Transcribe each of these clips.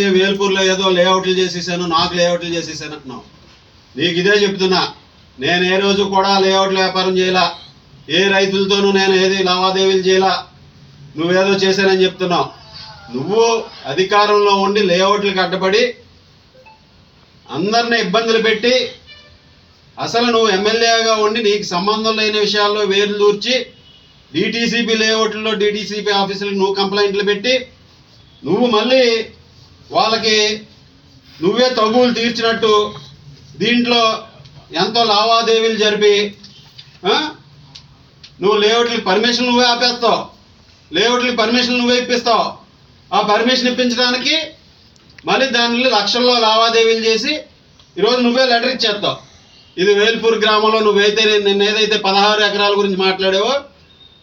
అలాగే వేల్పూర్లో ఏదో లేఅవుట్లు చేసేసాను నాకు లేఅవుట్లు చేసేసాను అంటున్నావు. నీకు ఇదే చెప్తున్నా నేను ఏ రోజు కూడా లేఅవుట్ల వ్యాపారం చేయలా? ఏ రైతులతోనూ నేను ఏది లావాదేవీలు చేయలా? నువ్వేదో చేశానని చెప్తున్నావు. నువ్వు అధికారంలో ఉండి లేఅవుట్లకు అడ్డపడి అందరిని ఇబ్బందులు పెట్టి అసలు నువ్వు ఎమ్మెల్యేగా ఉండి నీకు సంబంధం లేని విషయాల్లో వేలు దూర్చి డిటీసీపీ లేఅవుట్లో డిటీసీపీ ఆఫీసులకు నువ్వు కంప్లైంట్లు పెట్టి నువ్వు మళ్ళీ వాళ్ళకి నువ్వే తగువులు తీర్చినట్టు దీంట్లో ఎంతో లావాదేవీలు జరిపి నువ్వు లేఅవుట్లకి పర్మిషన్ నువ్వే ఆపేస్తావు. లేఅవుట్లకి పర్మిషన్ నువ్వే ఇప్పిస్తావు. ఆ పర్మిషన్ ఇప్పించడానికి మళ్ళీ దానిలో లక్షల్లో లావాదేవీలు చేసి ఈరోజు నువ్వే లెటర్ ఇచ్చేస్తావు. ఇది వేల్పూర్ గ్రామంలో నువ్వైతే నిన్న ఏదైతే పదహారు ఎకరాల గురించి మాట్లాడావో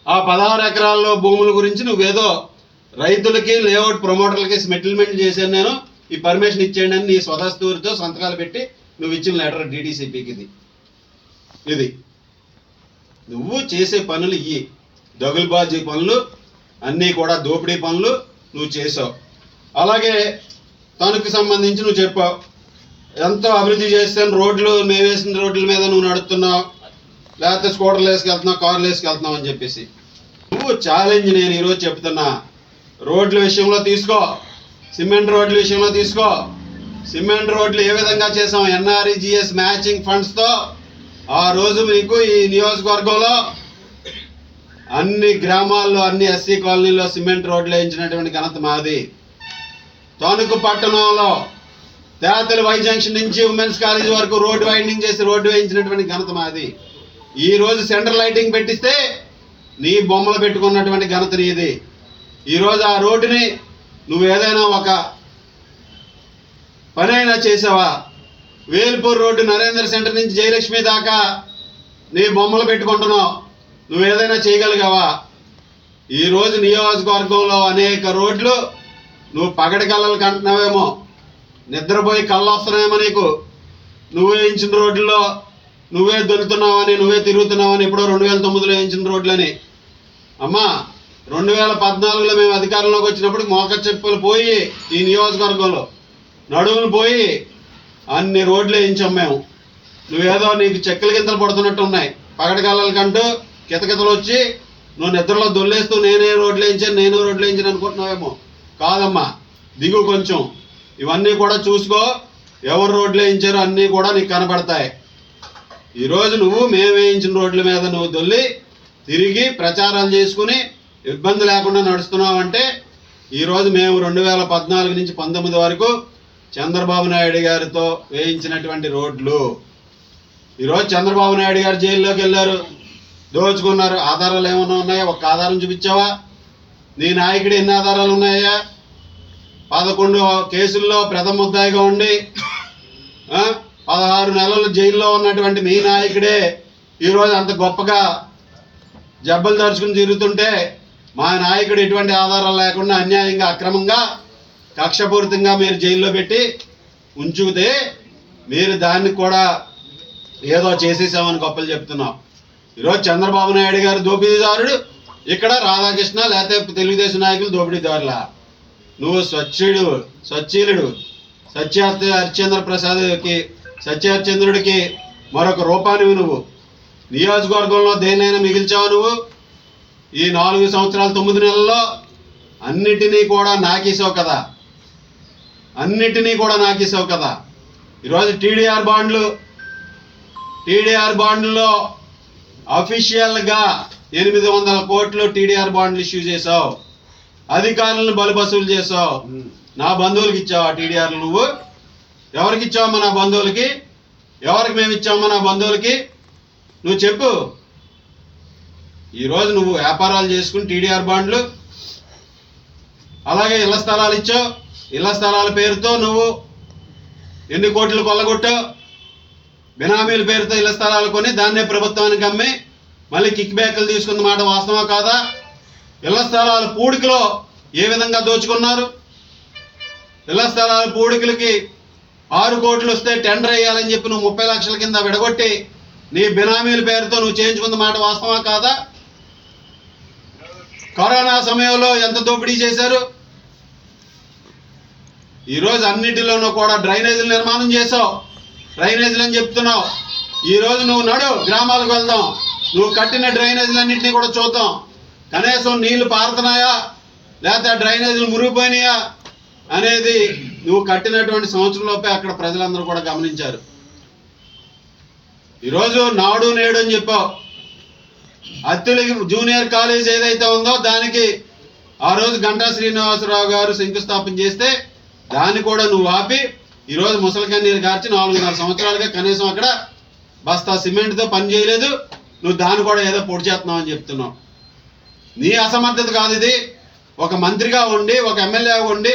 ఆ పదహారు ఎకరాల్లో భూముల గురించి నువ్వేదో రైతులకి లేఅవుట్ ప్రమోటర్లకి సెటిల్మెంట్ చేశాను నేను. ఈ పర్మిషన్ ఇచ్చేయండి అని నీ స్వదస్తూరితో సంతకాలు పెట్టి నువ్వు ఇచ్చిన లెటర్ డిటీసీపీకి ఇది ఇది. నువ్వు చేసే పనులు ఇవి దగులుబాజీ పనులు అన్నీ కూడా దోపిడీ పనులు నువ్వు చేసావు. అలాగే తణుకు సంబంధించి నువ్వు చెప్పావు. ఎంతో అభివృద్ధి చేస్తాను రోడ్లు మేము వేసిన రోడ్ల మీద నువ్వు నడుస్తున్నావు లేకపోతే స్కూటర్లు వేసుకెళ్తున్నావు కార్లు వేసుకెళ్తున్నావు అని చెప్పేసి. నువ్వు ఛాలెంజ్ నేను ఈరోజు చెప్తున్నా. రోడ్ల విషయంలో తీసుకో. సిమెంట్ రోడ్ల విషయంలో తీసుకో. సిమెంట్ రోడ్లు ఏ విధంగా చేసాం? ఎన్ఆర్ఈజిఎస్ మ్యాచింగ్ ఫండ్స్తో ఆ రోజు మీకు ఈ నియోజకవర్గంలో అన్ని గ్రామాల్లో అన్ని ఎస్సీ కాలనీలో సిమెంట్ రోడ్లు వేయించినటువంటి ఘనత మాది. తణుకు పట్టణంలో తేతల వై జంక్షన్ నుంచి ఉమెన్స్ కాలేజ్ వరకు రోడ్డు వైండింగ్ చేసి రోడ్డు వేయించినటువంటి ఘనత మాది. ఈరోజు సెంటర్ లైటింగ్ పెట్టిస్తే నీ బొమ్మలు పెట్టుకున్నటువంటి ఘనత నీది. ఈరోజు ఆ రోడ్డుని నువ్వు ఏదైనా ఒక పనైనా చేసావా? వేల్పూర్ రోడ్డు నరేంద్ర సెంటర్ నుంచి జయలక్ష్మి దాకా నీ బొమ్మలు పెట్టుకుంటున్నావు. నువ్వు ఏదైనా చేయగలిగావా? ఈరోజు నియోజకవర్గంలో అనేక రోడ్లు నువ్వు పగటి కళ్ళలు కంటున్నావేమో. నిద్రపోయి కళ్ళు వస్తున్నాయేమో నీకు. నువ్వే ఎంచిన రోడ్లలో నువ్వే దొరుకుతున్నావని నువ్వే తిరుగుతున్నావని ఎప్పుడో రెండు వేల తొమ్మిదిలో వేయించిన రోడ్లని. అమ్మా రెండు వేల పద్నాలుగులో మేము అధికారంలోకి వచ్చినప్పుడు మోక చెప్పులు పోయి ఈ నియోజకవర్గంలో నడుములు పోయి అన్ని రోడ్లు వేయించాం మేము. నువ్వేదో నీకు చెక్కల గింతలు పడుతున్నట్టు ఉన్నాయి. పగటి కంటూ కితకితలు వచ్చి నువ్వు నిద్రలో దొల్లేస్తూ నేనే రోడ్లు వేయించాను నేను రోడ్లు వేయించాను అనుకుంటున్నావేమో. కాదమ్మా దిగు కొంచెం. ఇవన్నీ కూడా చూసుకో. ఎవరు రోడ్లు వేయించారో అన్నీ కూడా నీకు కనబడతాయి ఈరోజు నువ్వు మేము వేయించిన రోడ్ల మీద నువ్వు దొల్లి తిరిగి ప్రచారాలు చేసుకుని ఇబ్బంది లేకుండా నడుస్తున్నామంటే ఈరోజు మేము రెండు వేల పద్నాలుగు నుంచి పంతొమ్మిది వరకు చంద్రబాబు నాయుడు గారితో వేయించినటువంటి రోడ్లు. ఈరోజు చంద్రబాబు నాయుడు గారు జైల్లోకి వెళ్ళారు. దోచుకున్నారు. ఆధారాలు ఏమైనా ఉన్నాయా? ఒక ఆధారం చూపించావా? నీ నాయకుడు ఎన్ని ఆధారాలు ఉన్నాయా? పదకొండు కేసుల్లో ప్రథమ ముద్దాయిగా ఉండి పదహారు నెలలు జైల్లో ఉన్నటువంటి మీ నాయకుడే ఈరోజు అంత గొప్పగా జబ్బలు దరుచుకుని తిరుగుతుంటే మా నాయకుడు ఎటువంటి ఆధారాలు లేకుండా అన్యాయంగా అక్రమంగా కక్షపూరితంగా మీరు జైల్లో పెట్టి ఉంచుతే మీరు దాన్ని కూడా ఏదో చేసేసామని గొప్పలు చెప్తున్నాం. ఈరోజు చంద్రబాబు నాయుడు గారు దోపిడీదారుడు ఇక్కడ రాధాకృష్ణ లేకపోతే తెలుగుదేశం నాయకులు దోపిడీదారులా? నువ్వు స్వచ్ఛుడు స్వచ్ఛీలుడు సత్య హరిశ్చంద్ర ప్రసాద్కి సత్యహరిచంద్రుడికి మరొక రూపాన్ని నువ్వు. నియోజకవర్గంలో దేనైనా మిగిల్చావు నువ్వు. ఈ నాలుగు సంవత్సరాలు తొమ్మిది నెలల్లో అన్నిటినీ కూడా నాకేసావు కదా. అన్నిటినీ కూడా నాకేసావు కదా. ఈరోజు టీడీఆర్ బాండ్లు టీడీఆర్ బాండ్లో అఫీషియల్గా ఎనిమిది వందల కోట్లు టీడీఆర్ బాండ్లు ఇష్యూ చేసావు అధికారులను బలిపశువులు చేసావు నా బంధువులకి ఇచ్చావా టీడీఆర్లు నువ్వు. ఎవరికి ఇచ్చావమ్మా నా బంధువులకి? ఎవరికి మేము ఇచ్చామా నా బంధువులకి? నువ్వు చెప్పు. ఈరోజు నువ్వు వ్యాపారాలు చేసుకుని టీడీఆర్ బాండ్లు అలాగే ఇళ్ళ స్థలాలు ఇచ్చావు. ఇళ్ళ స్థలాల పేరుతో నువ్వు ఎన్ని కోట్లు కొల్లగొట్టావు? బినామీల పేరుతో ఇళ్ళ స్థలాలు కొని దాన్నే ప్రభుత్వానికి అమ్మి మళ్ళీ కిక్ బ్యాక్లు తీసుకున్న మాట వాస్తవా కాదా? ఇళ్ళ స్థలాల పూడికలో ఏ విధంగా దోచుకున్నారు? ఇళ్ళ స్థలాల పూడికలకి ఆరు కోట్లు వస్తే టెండర్ వేయాలని చెప్పి నువ్వు ముప్పై లక్షల కింద విడగొట్టి నీ బినామీల పేరుతో నువ్వు చేయించుకున్న మాట వాస్తవా కాదా? కరోనా సమయంలో ఎంత దోపిడీ చేశారు? ఈరోజు అన్నిటిలోనూ కూడా డ్రైనేజీలు నిర్మాణం చేసావు డ్రైనేజీలు అని చెప్తున్నావు. ఈరోజు నువ్వు నడు గ్రామాలకు వెళ్దాం. నువ్వు కట్టిన డ్రైనేజీలన్నింటినీ కూడా చూద్దాం. కనీసం నీళ్ళు పారుతున్నాయా? లేకపోతే డ్రైనేజీలు మురిగిపోయినాయా? అనేది నువ్వు కట్టినటువంటి సంవత్సరంలోపే అక్కడ ప్రజలందరూ కూడా గమనించారు. ఈరోజు నాడు నేడు అని చెప్పావు. అత్తులకి జూనియర్ కాలేజ్ ఏదైతే ఉందో దానికి ఆ రోజు గంటా శ్రీనివాసరావు గారు శంకుస్థాపన చేస్తే దాన్ని కూడా నువ్వు ఆపి ఈరోజు ముసలికన్నీరు గార్చి కార్చి నాలుగున్నర సంవత్సరాలుగా కనీసం అక్కడ బస్తా సిమెంట్తో పని చేయలేదు. నువ్వు దాన్ని కూడా ఏదో పొడి చేస్తున్నావు అని చెప్తున్నావు. నీ అసమర్థత కాదు ఇది. ఒక మంత్రిగా ఉండి ఒక ఎమ్మెల్యేగా ఉండి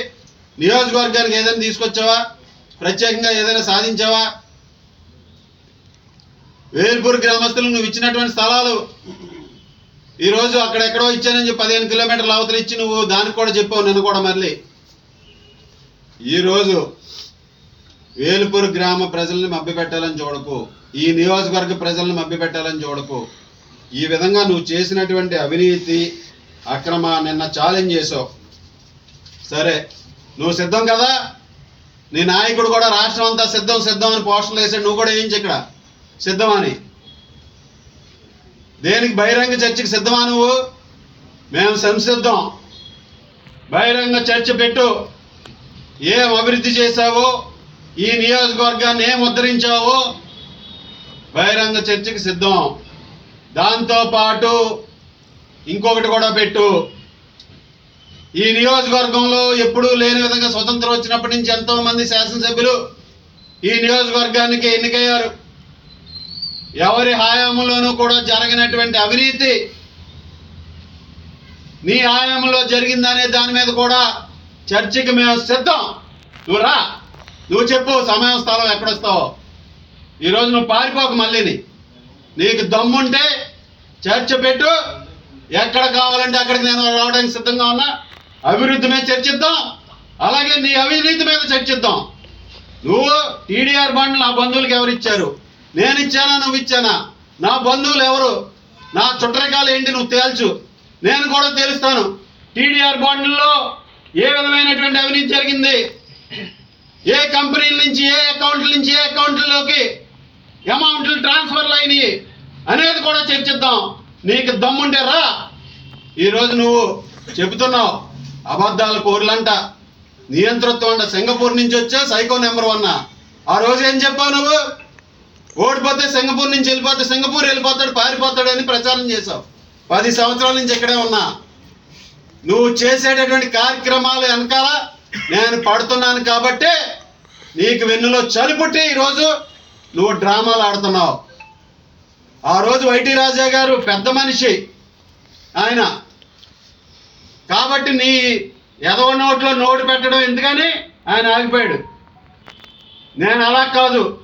నియోజకవర్గానికి ఏదైనా తీసుకొచ్చావా? ప్రత్యేకంగా ఏదైనా సాధించావా? వేల్పూర్ గ్రామస్తులు నువ్వు ఇచ్చినటువంటి స్థలాలు ఈరోజు అక్కడెక్కడో ఇచ్చానని చెప్పి పదిహేను కిలోమీటర్ల అవతలు ఇచ్చి నువ్వు దానికి కూడా చెప్పావు నన్ను కూడా మళ్ళీ. ఈరోజు వేలుపూర్ గ్రామ ప్రజల్ని మభ్యపెట్టాలని చూడకు. ఈ నియోజకవర్గ ప్రజల్ని మభ్యపెట్టాలని చూడకు. ఈ విధంగా నువ్వు చేసినటువంటి అవినీతి అక్రమ నిన్న ఛాలెంజ్ చేసావు సరే నువ్వు సిద్ధం కదా? నీ నాయకుడు కూడా రాష్ట్రం అంతా సిద్ధం సిద్ధం అని పోస్టర్లు వేసాడు. నువ్వు కూడా వేయించి ఇక్కడ? సిద్ధమని దేనికి బహిరంగ చర్చకి సిద్ధమా నువ్వు? మేము సంసిద్ధం. బహిరంగ చర్చ పెట్టు. ఏం అభివృద్ధి చేశావో? ఈ నియోజకవర్గాన్ని ఏం ఉద్ధరించావో? బహిరంగ చర్చకి సిద్ధం. దాంతో పాటు ఇంకొకటి కూడా పెట్టు. ఈ నియోజకవర్గంలో ఎప్పుడూ లేని విధంగా స్వతంత్రం వచ్చినప్పటి నుంచి ఎంతో మంది శాసనసభ్యులు ఈ నియోజకవర్గానికి ఎన్నికయ్యారు. ఎవరి హయాంలోనూ కూడా జరగినటువంటి అవినీతి నీ హయాంలో జరిగిందనే దాని మీద కూడా చర్చకి మేము సిద్ధం. నువ్వు రా. నువ్వు చెప్పు సమయం స్థలం ఎక్కడొస్తావో. ఈరోజు నువ్వు పారిపోక మళ్ళీని. నీకు దమ్ముంటే చర్చ పెట్టు. ఎక్కడ కావాలంటే అక్కడికి నేను రావడానికి సిద్ధంగా ఉన్నా. అభివృద్ధి మీద చర్చిద్దాం. అలాగే నీ అవినీతి మీద చర్చిద్దాం. నువ్వు టీడీఆర్ బాండ్లు నా బంధువులకు ఎవరు ఇచ్చారు నేను ఇచ్చానా నువ్వు ఇచ్చానా? నా బంధువులు ఎవరు? నా చుట్టరికాలు ఏంటి నువ్వు తేల్చు. నేను కూడా తెలుస్తాను. టీడీఆర్ బాండ్లలో ఏ విధమైనటువంటి అవినీతి జరిగింది? ఏ కంపెనీల నుంచి ఏ అకౌంట్ల నుంచి ఏ అకౌంట్లలోకి అమౌంట్లు ట్రాన్స్ఫర్లు అయినాయి అనేది కూడా చర్చిద్దాం. నీకు దమ్ముంటే రా. ఈరోజు నువ్వు చెబుతున్నావు అబద్ధాల కోరులంట. నియంతృత్వం అంట సింగపూర్ నుంచి వచ్చా సైకో నెంబర్ వన్. ఆ రోజు ఏం చెప్పావు నువ్వు? ఓడిపోతే సింగపూర్ నుంచి వెళ్ళిపోతే సింగపూర్ వెళ్ళిపోతాడు పారిపోతాడు అని ప్రచారం చేశావు. పది సంవత్సరాల నుంచి ఇక్కడే ఉన్నా. నువ్వు చేసేటటువంటి కార్యక్రమాలు వెనకాల నేను పడుతున్నాను కాబట్టే నీకు వెన్నులో చలిపుట్టి ఈరోజు నువ్వు డ్రామాలు ఆడుతున్నావు. ఆ రోజు వైటి రాజా గారు పెద్ద మనిషి. ఆయన కాబట్టి నీ ఎదవ నోట్లో నోటు పెట్టడం ఎందుకని ఆయన ఆగిపోయాడు. నేను అలా కాదు.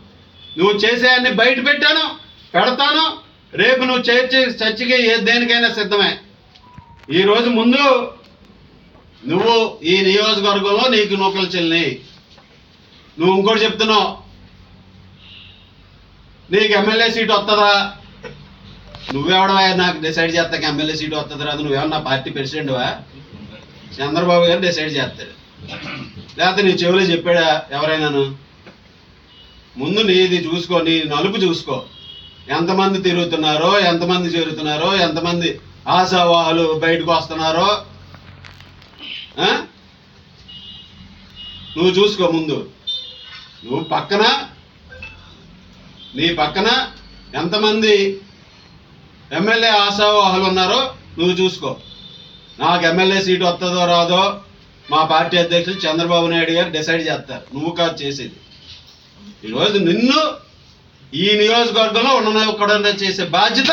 నువ్వు చేసే అన్ని బయట పెట్టాను పెడతాను. రేపు నువ్వు చేర్చి చర్చికి ఏ దేనికైనా సిద్ధమే. ఈరోజు ముందు నువ్వు ఈ నియోజకవర్గంలో నీకు నూకలు చెల్లి నువ్వు ఇంకోటి చెప్తున్నావు. నీకు ఎమ్మెల్యే సీట్ వస్తుందా నువ్వెవడవా నాకు డిసైడ్ చేస్తాక ఎమ్మెల్యే సీట్ వస్తుంది రాదు? నువ్వేమన్నా పార్టీ ప్రెసిడెంట్వా? చంద్రబాబు గారు డిసైడ్ చేస్తాడు లేకపోతే నీ చెవులో చెప్పాడా ఎవరైనాను? ముందు నీది చూసుకో నీ నలుపు చూసుకో. ఎంతమంది తిరుగుతున్నారో ఎంతమంది చేరుతున్నారో ఎంతమంది ఆశావాహులు బయటకు వస్తున్నారో నువ్వు చూసుకో ముందు. నువ్వు పక్కన నీ పక్కన ఎంతమంది ఎమ్మెల్యే ఆశావాహులు ఉన్నారో నువ్వు చూసుకో. నాకు ఎమ్మెల్యే సీటు వస్తుందో రాదో మా పార్టీ అధ్యక్షులు చంద్రబాబు నాయుడు గారు డిసైడ్ చేస్తారు. నువ్వు కాదు చేసేది. ఈరోజు నిన్ను ఈ నియోజకవర్గంలో ఉండకుండా చేసే బాధ్యత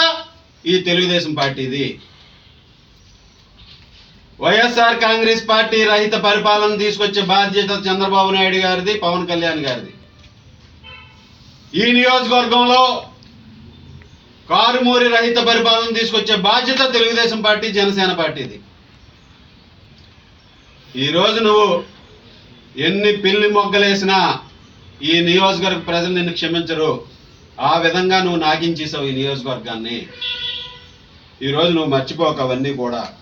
ఈ తెలుగుదేశం పార్టీది. వైఎస్ఆర్ కాంగ్రెస్ పార్టీ రహిత పరిపాలన తీసుకొచ్చే బాధ్యత చంద్రబాబు నాయుడు గారిది పవన్ కళ్యాణ్ గారిది. ఈ నియోజకవర్గంలో కారుమూరి రహిత పరిపాలన తీసుకొచ్చే బాధ్యత తెలుగుదేశం పార్టీ జనసేన పార్టీది. ఈరోజు నువ్వు ఎన్ని పిల్లి మొగ్గలేసినా ఈ నియోజకవర్గ ప్రజలు నిన్ను క్షమించరు. ఆ విధంగా నువ్వు నాగించేసావు ఈ నియోజకవర్గాన్ని. ఈరోజు నువ్వు మర్చిపోక అవన్నీ కూడా.